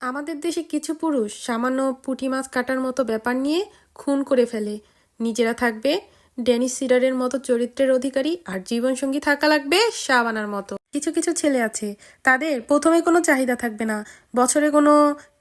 আমাদের দেশে কিছু পুরুষ সামান্য পুঁটি মাছ কাটার মতো ব্যাপার নিয়ে খুন করে ফেলে। নিজেরা থাকবে ডেনিস সিডারের মতো চরিত্রের অধিকারী আর জীবনসঙ্গী থাকা লাগবে শাবানার মতো। কিছু কিছু ছেলে আছে, তাদের প্রথমে কোনো চাহিদা থাকবে না, বছরে কোনো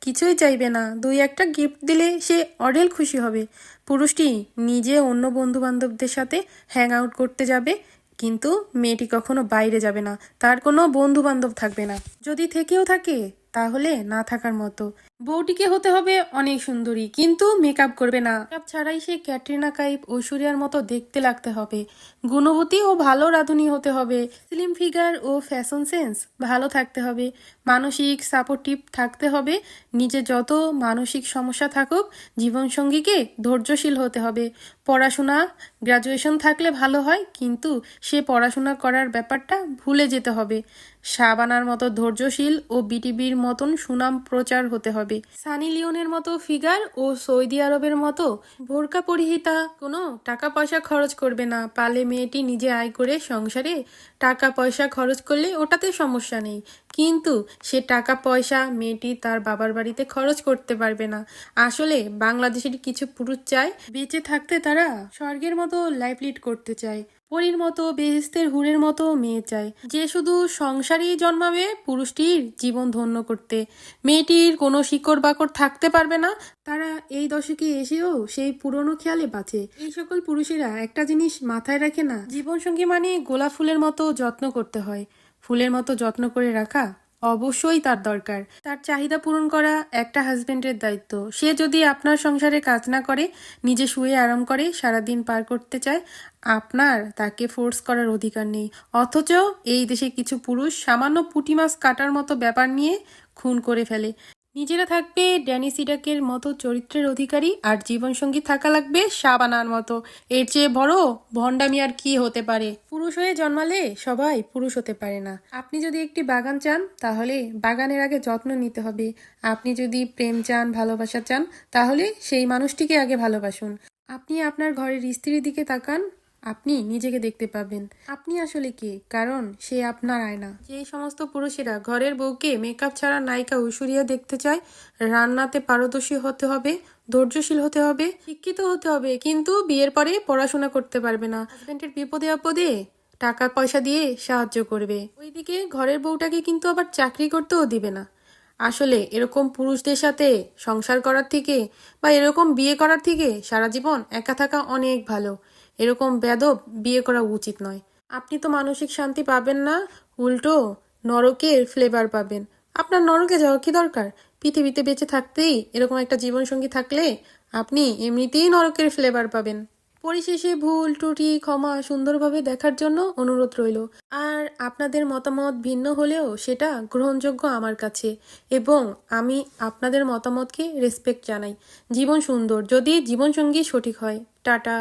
কিছুই চাইবে না। দুই একটা গিফট দিলে সে অঢেল খুশি হবে। পুরুষটি নিজে অন্য বন্ধু বান্ধবদের সাথে হ্যাং আউট করতে যাবে, কিন্তু মেয়েটি কখনো বাইরে যাবে না। তার কোনো বন্ধু বান্ধব থাকবে না। যদি থেকেও থাকে তাহলে না থাকার মতো। বউটিকে হতে হবে অনেক সুন্দরী, কিন্তু মেকআপ করবে না। মেকআপ ছাড়াই সে ক্যাটরিনা কাইফ ঐশ্বরিয়ার মতো দেখতে লাগতে হবে। গুণবতী ও ভালো রাঁধুনি হতে হবে। স্লিম ফিগার ও ফ্যাশন সেন্স ভালো থাকতে হবে। মানসিক সাপোর্টিভ থাকতে হবে। নিজে যত মানসিক সমস্যা থাকুক, জীবনসঙ্গীকে ধৈর্যশীল হতে হবে। পড়াশোনা, গ্রাজুয়েশন থাকলে ভালো হয়, কিন্তু সে পড়াশোনা করার ব্যাপারটা ভুলে যেতে হবে। শাবানার মতো ধৈর্যশীল ও বিটিভির মতন সুনাম প্রচার হতে হবে। সানি লিওনের মতো ফিগার ও সৌদি আরবের মতো ভোরকা পরিহিতা কোনো টাকা পয়সা খরচ করবে না। পালে মেয়েটি নিজে আয় করে সংসারে টাকা পয়সা খরচ করলে ওটাতে সমস্যা নেই। কিন্তু সে টাকা পয়সা মেয়েটি তার বাবার বাড়িতে খরচ করতে পারবে না। আসলে বাংলাদেশের কিছু পুরুষ চায় বেঁচে থাকতে তারা স্বর্গের মতো লাইফ লিড করতে চায়। পরীর মতো, বেহেস্তের হুরের মতো মেয়ে চায় যে শুধু সংসারেই জন্মাবে, পুরুষটির জীবন ধন্য করতে। মেয়েটির কোনো শিকড় বাকড় থাকতে পারবে না। তারা এই দশকে এসেও সেই পুরনো খেয়ালে বাঁচে। এই সকল পুরুষেরা একটা জিনিস মাথায় রাখে না, জীবনসঙ্গী মানে গোলাপ ফুলের মতো যত্ন করতে হয়। ফুলের মতো যত্ন করে রাখা অবশ্যই তার দরকার। তার চাহিদা পূরণ করা একটা হাজবেন্ডের দায়িত্ব। সে যদি আপনার সংসারে কাজ না করে, নিজে শুয়ে আরাম করে, সারাদিন পার করতে চায়, আপনার তাকে ফোর্স করার অধিকার নেই। অথচ এই দেশে কিছু পুরুষ সামান্য পুঁটি মাছ কাটার মতো ব্যাপার নিয়ে খুন করে ফেলে। নিজেরা থাকবে ড্যানি সিডাকের মতো চরিত্রের অধিকারী আর জীবনসঙ্গী থাকা লাগবে শাবানার মতো। এর চেয়ে বড় ভণ্ডামি আর কি হতে পারে? পুরুষ হয়ে জন্মালে সবাই পুরুষ হতে পারে না। আপনি যদি একটি বাগান চান, তাহলে বাগানের আগে যত্ন নিতে হবে। আপনি যদি প্রেম চান, ভালোবাসা চান, তাহলে সেই মানুষটিকে আগে ভালোবাসুন। আপনি আপনার ঘরের স্ত্রীর দিকে তাকান আপনি নিজেকে দেখতে পাবেন। আপনি আসলে কে? কারণ সে আপনার আয়না। যে সমস্ত পুরুষেরা ঘরের বউকে মেকআপ ছাড়া নায়িকা ঐশ্বরিয়া দেখতে চায়, রান্নাতে পারদর্শী হতে হবে, ধৈর্যশীল হতে হবে, শিক্ষিত হতে হবে, কিন্তু বিয়ের পরে পড়াশোনা করতে পারবে না। হাজবেন্ডের বিপদে আপদে টাকা পয়সা দিয়ে সাহায্য করবে। ওইদিকে ঘরের বউটাকে কিন্তু আবার চাকরি করতেও দিবে না। আসলে এরকম পুরুষদের সাথে সংসার করার থেকে বা এরকম বিয়ে করার থেকে সারা জীবন একা থাকা অনেক ভালো। এরকম বেদব বিয়ে করা উচিত নয়। আপনি তো মানসিক শান্তি পাবেন না, উল্টো নরকের ফ্লেভার পাবেন। আপনার নরকে যাওয়া কি দরকার? পৃথিবীতে বেঁচে থাকতেই এরকম একটা জীবনসঙ্গী থাকলে আপনি এমনিতেই নরকের ফ্লেভার পাবেন। পরিশেষে ভুল, ত্রুটি, ক্ষমা সুন্দরভাবে দেখার জন্য অনুরোধ রইল। আর আপনাদের মতামত ভিন্ন হলেও সেটা গ্রহণযোগ্য আমার কাছে এবং আমি আপনাদের মতামতকে রেসপেক্ট জানাই। জীবন সুন্দর। যদি জীবনসঙ্গী সঠিক হয়। টাটা।